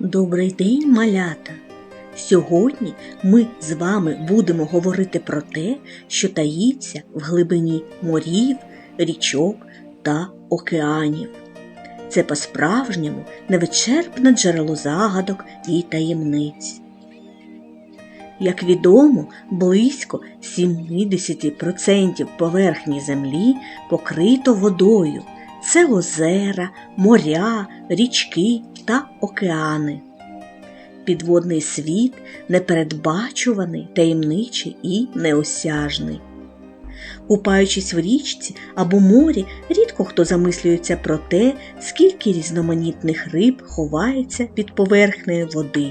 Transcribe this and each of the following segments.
Добрий день, малята! Сьогодні ми з вами будемо говорити про те, що таїться в глибині морів, річок та океанів. Це по-справжньому невичерпне джерело загадок і таємниць. Як відомо, близько 70% поверхні землі покрито водою. Це озера, моря, річки та океани. Підводний світ непередбачуваний, таємничий і неосяжний. Купаючись в річці або морі, рідко хто замислюється про те, скільки різноманітних риб ховається під поверхнею води.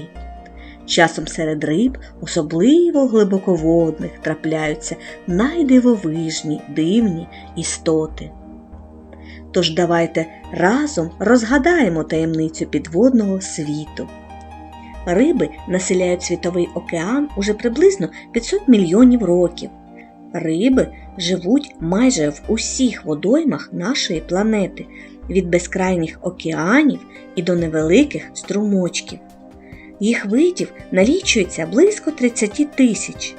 Часом серед риб, особливо глибоководних, трапляються найдивовижні дивні істоти. Тож давайте разом розгадаємо таємницю підводного світу. Риби населяють світовий океан уже приблизно 500 мільйонів років. Риби живуть майже в усіх водоймах нашої планети, від безкрайніх океанів і до невеликих струмочків. Їх видів налічується близько 30 тисяч.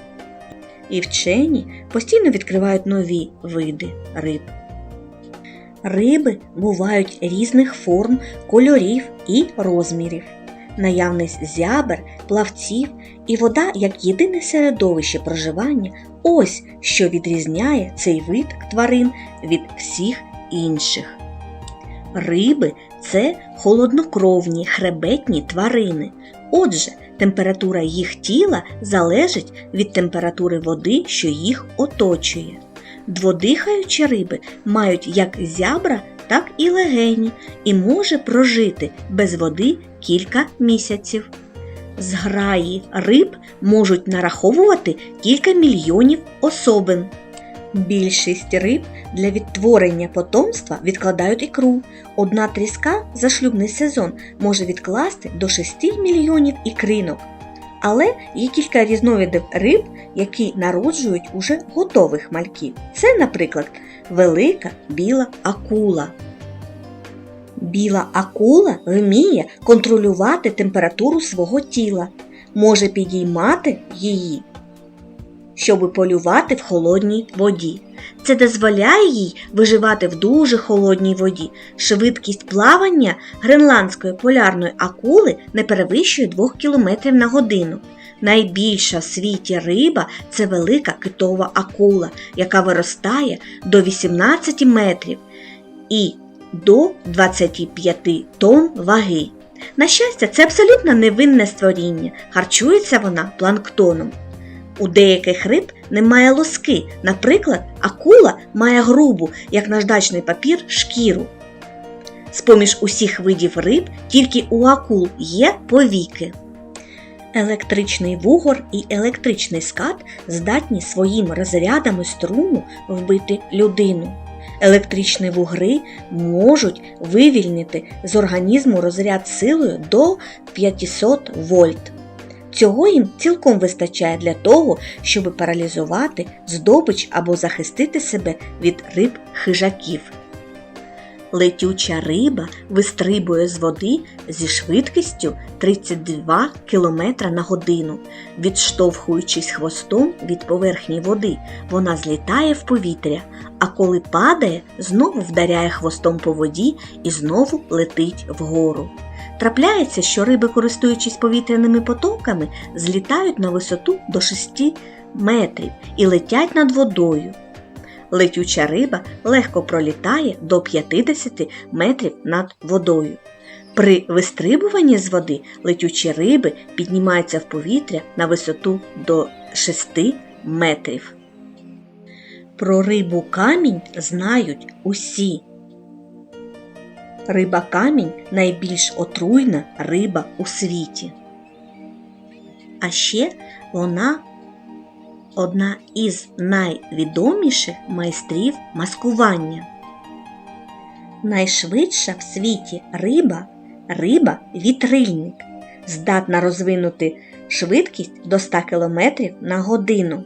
І вчені постійно відкривають нові види риб. Риби бувають різних форм, кольорів і розмірів. Наявність зябер, плавців і вода як єдине середовище проживання ось що відрізняє цей вид тварин від всіх інших. Риби це холоднокровні хребетні тварини. Отже, температура їх тіла залежить від температури води, що їх оточує. Дводихаючі риби мають як зябра, так і легені і може прожити без води кілька місяців. Зграї риб можуть нараховувати кілька мільйонів особин. Більшість риб для відтворення потомства відкладають ікру. Одна тріска за шлюбний сезон може відкласти до 6 мільйонів ікринок. Але є кілька різновидів риб, які народжують уже готових мальків. Це, наприклад, велика біла акула. Біла акула вміє контролювати температуру свого тіла, може підіймати її, щоб полювати в холодній воді. Це дозволяє їй виживати в дуже холодній воді. Швидкість плавання гренландської полярної акули не перевищує 2 км на годину. Найбільша в світі риба це велика китова акула, яка виростає до 18 метрів і до 25 тонн ваги. На щастя, це абсолютно невинне створіння, харчується вона планктоном. У деяких риб немає лоски, наприклад, акула має грубу, як наждачний папір, шкіру. З-поміж усіх видів риб тільки у акул є повіки. Електричний вугор і електричний скат здатні своїми розрядами струму вбити людину. Електричні вугри можуть вивільнити з організму розряд силою до 500 вольт. Цього їм цілком вистачає для того, щоб паралізувати здобич або захистити себе від риб хижаків. Летюча риба вистрибує з води зі швидкістю 32 км на годину. Відштовхуючись хвостом від поверхні води, вона злітає в повітря, а коли падає, знову вдаряє хвостом по воді і знову летить вгору. Трапляється, що риби, користуючись повітряними потоками, злітають на висоту до 6 метрів і летять над водою. Летюча риба легко пролітає до 50 метрів над водою. При вистрибуванні з води летючі риби піднімаються в повітря на висоту до 6 метрів. Про рибу камінь знають усі. Риба камінь найбільш отруйна риба у світі. А ще вона одна із найвідоміших майстрів маскування. Найшвидша в світі риба риба вітрильник, здатна розвинути швидкість до 100 км на годину.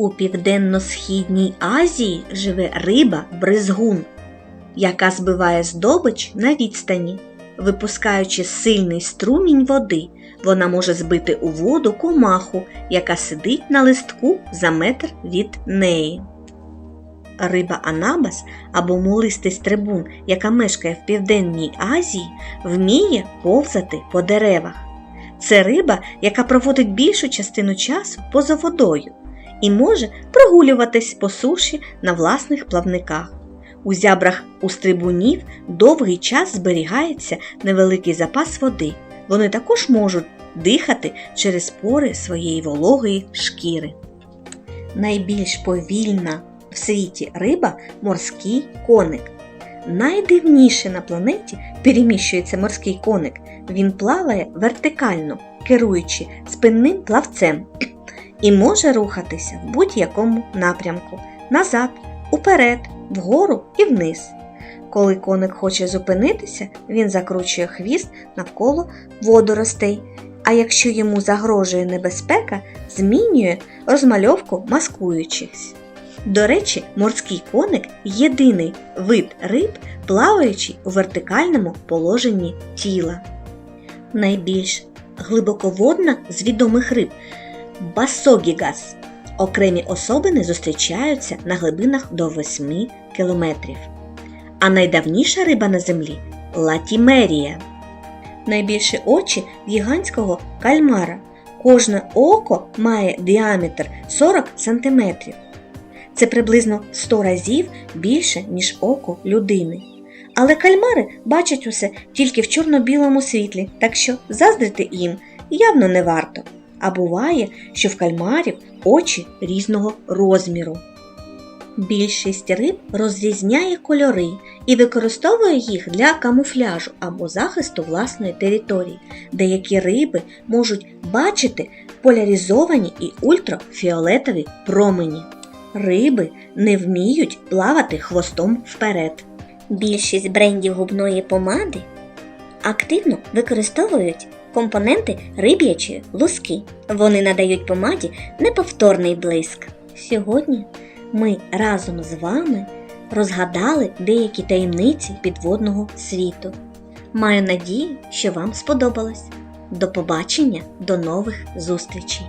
У Південно-Східній Азії живе риба бризгун. яка збиває здобич на відстані. Випускаючи сильний струмінь води, вона може збити у воду комаху, яка сидить на листку за метр від неї. Риба Анабас або мулистий стрибун, яка мешкає в Південній Азії, вміє повзати по деревах. Це риба, яка проводить більшу частину часу поза водою і може прогулюватись по суші на власних плавниках. У зябрах у стрибунів довгий час зберігається невеликий запас води. Вони також можуть дихати через пори своєї вологої шкіри. Найбільш повільна в світі риба морський коник. Найдивніше на планеті переміщується морський коник. Він плаває вертикально, керуючи спинним плавцем, і може рухатися в будь-якому напрямку назад, уперед, вгору і вниз. Коли коник хоче зупинитися, він закручує хвіст навколо водоростей, а якщо йому загрожує небезпека, змінює розмальовку маскуючихся. До речі, морський коник єдиний вид риб, плаваючий у вертикальному положенні тіла. Найбільш глибоководна з відомих риб басогігас. Окремі особини зустрічаються на глибинах до 8 кілометрів. А найдавніша риба на землі латімерія. Найбільші очі гігантського кальмара. Кожне око має діаметр 40 см. Це приблизно 100 разів більше, ніж око людини. Але кальмари бачать усе тільки в чорно-білому світлі, так що заздрити їм явно не варто. А буває, що в кальмарів очі різного розміру. Більшість риб розрізняє кольори і використовує їх для камуфляжу або захисту власної території. Деякі риби можуть бачити поляризовані і ультрафіолетові промені. Риби не вміють плавати хвостом вперед. Більшість брендів губної помади активно використовують компоненти риб'ячі луски. Вони надають помаді неповторний блиск. Сьогодні ми разом з вами розгадали деякі таємниці підводного світу. Маю надію, що вам сподобалось. До побачення, до нових зустрічей!